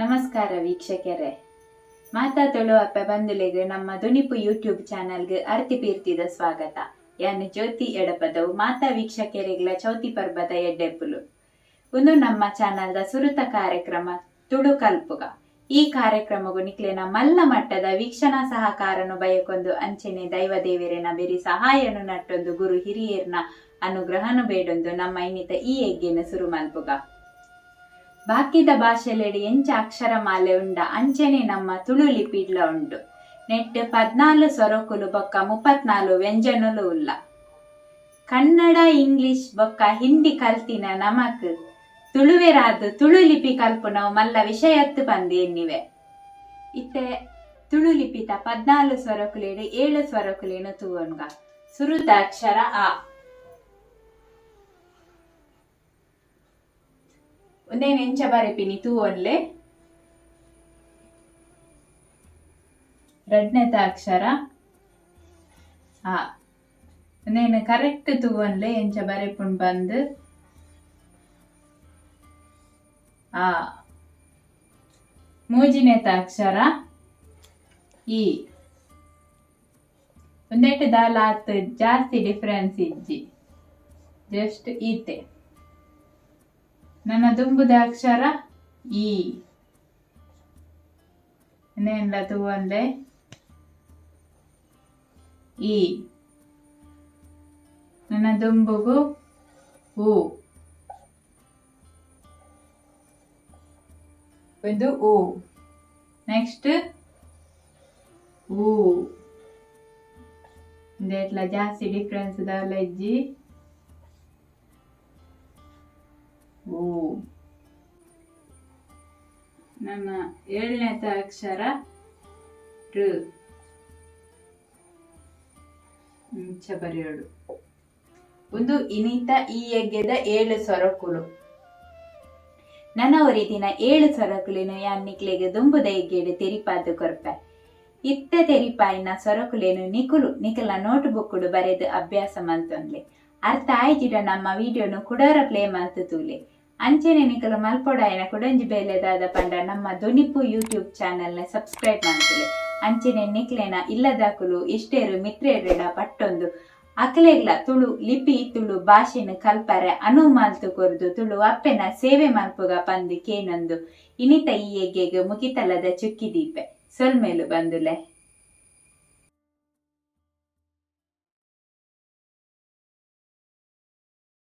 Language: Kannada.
ನಮಸ್ಕಾರ ವೀಕ್ಷಕರೇ. ಮಾತಾ ತೊಳುವಪ್ಪ ಬಂದುಲೆಗೆ ನಮ್ಮ ದುನಿಪು ಯೂಟ್ಯೂಬ್ ಚಾನಲ್ಗೆ ಅರ್ತಿ ಪೀರ್ತಿದ ಸ್ವಾಗತ. ಯಾನ್ ಜ್ಯೋತಿ ಎಡಪದವು, ಮಾತಾ ವೀಕ್ಷಕರಿಗಳ ಚೌತಿ ಪರ್ಬದ ಎಡ್ಡೆಪ್ಪುಲು ಒಂದು ನಮ್ಮ ಚಾನಲ್ದ ಸುರುತ ಕಾರ್ಯಕ್ರಮ ತುಳು ಕಲ್ಪುಗ. ಈ ಕಾರ್ಯಕ್ರಮಗೂ ನಿಕ್ಲೆನ ಮಲ್ಲ ಮಟ್ಟದ ವೀಕ್ಷಣಾ ಸಹಕಾರನು ಬಯಕೊಂದು ಅಂಚೆನೆ ದೈವ ದೇವರೇನ ಬೆರಿ ಸಹಾಯನು ನಟ್ಟೊಂದು ಗುರು ಹಿರಿಯರ್ನ ಅನುಗ್ರಹನು ಬೇಡೊಂದು ನಮ್ಮ ಇನ್ನಿತ ಈ ಹೆಗ್ಗೆನ ಸುರು ಮಲ್ಪುಗ. ಬಾಕಿದ ಭಾಷೆಲೆಡೆ ಎಂಚ ಅಕ್ಷರಮಾಲೆ ಉಂಡ, ಅಂಚನೆ ನಮ್ಮ ತುಳು ಲಿಪಿಡ್ಲ ಉಂಡು. ನೆಟ್ ಪದ್ನಾಲು ಸ್ವರಕುಲು ಬೊಕ್ಕ ಮುಪ್ಪತ್ನಾಲು ವ್ಯಂಜನಲು ಉಲ್ಲ. ಕನ್ನಡ, ಇಂಗ್ಲಿಷ್ ಬೊಕ್ಕ ಹಿಂದಿ ಕಲ್ತಿನ ನಮಕ್ ತುಳುವೆರಾದು ತುಳು ಲಿಪಿ ಕಲ್ಪುನವು ಮಲ್ಲ ವಿಷಯತ್ತು ಬಂದು ಎನ್ನಿವೆ. ಇತ್ತೆ ತುಳು ಲಿಪಿತ ಪದ್ನಾಲು ಸ್ವರಕುಲೇಡು ಏಳು ಸ್ವರಕುಲೇನು ತೂವನ್ಗ. ಸುರುತ ಅಕ್ಷರ ಆ. ಒಂದೇನು ಎಂಚ ಬರೆಪಿನಿ ತೂವೊಲ್ಲೆ ರಡ್ನೆತ ಅಕ್ಷರ ಆ ಒಂದೇನು ಕರೆಕ್ಟ್ ತೂವನ್ಲೆ ಎಂಚ ಬರೆಪುಂಡ್ ಬಂದು ಆ ಮೂಜಿನೇತ ಅಕ್ಷರ ಇ ಒಂದೇಟು ದಾಲಾತ್ ಜಾಸ್ತಿ ಡಿಫ್ರೆನ್ಸ್ ಇಜ್ಜಿ ಜಸ್ಟ್ ಈತೆ ನನ್ನ ದುಂಬುದ ಅಕ್ಷರ ಇ ಇನ್ನೇನ್ಲ ತೂವಲ್ಲೆ ಇ ನನ್ನ ದುಂಬುಗು ಉ ಒಂದು ಉ ನೆಕ್ಸ್ಟ್ ಊ ಇಟ್ಲ ಜಾಸ್ತಿ ಡಿಫ್ರೆನ್ಸ್ ಇದಾವಲ್ಲ ಇಜ್ಜಿ. ಓ. ನನ್ನ ಏಳನೇತ ಅಕ್ಷರ ಋ ಬರೆಯೋಳು. ಒಂದು ಇನಿತ ಈ ಯಜ್ಞದ ಏಳು ಸೊರಕುಳು. ನನ್ನ ದಿನ ಏಳು ಸ್ವರಕುಲಿನ ಯಾನ್ನಿಕ್ಲೆಗೆ ದುಂಬುದ ಯಜ್ಞೆಡು ತೆರಿಪಾದು ಕೊರ್ಪೆ. ಇತ್ತ ತೆರಿಪಾಯಿನ ಸೊರಕುಲೇನು ನಿಕುಲು ನಿಕಲ ನೋಟ್ ಬರೆದು ಅಭ್ಯಾಸ ಮಂತೊಂದ್ಲೆ ಅರ್ಥ ಆಯ್ತಿಡ ನಮ್ಮ ವಿಡಿಯೋನು ಕುಡಾರ ಪ್ಲೇ ಮಂತು ತೂಲೆ ಅಂಚೆನೆ ನಿಕಲ ಮಲ್ಪೊಡಾಯನ ಕುಡಂಜಿ ಬೇಲೆದಾದ ಪಂಡ ನಮ್ಮ ದುನಿಪು ಯೂಟ್ಯೂಬ್ ಚಾನೆಲ್ನ ಸಬ್ಸ್ಕ್ರೈಬ್ ಮಾಡ್ತಲೆ ಅಂಚೆನೆ ನಿಕ್ಲೆನ ಇಲ್ಲದಾಕುಲು ಇಷ್ಟೇರು ಮಿತ್ರೇರೇನ ಪಟ್ಟೊಂದು ಅಕ್ಲೆಗ್ಲ ತುಳು ಲಿಪಿ ತುಳು ಭಾಷೆನ ಕಲ್ಪರೆ ಅನು ಮಾಲ್ತು ಕೊರ್ದು ತುಳು ಅಪ್ಪೆನ ಸೇವೆ ಮಲ್ಪುಗ ಪಂದು ಕೇನೊಂದು. ಇನಿತ ಈ ಎಗ್ಗೆಗೆ ಮುಗಿತಲದ ಚುಕ್ಕಿದೀಪೆ ಸೊಲ್ಮೇಲು ಬಂದುಲೆ.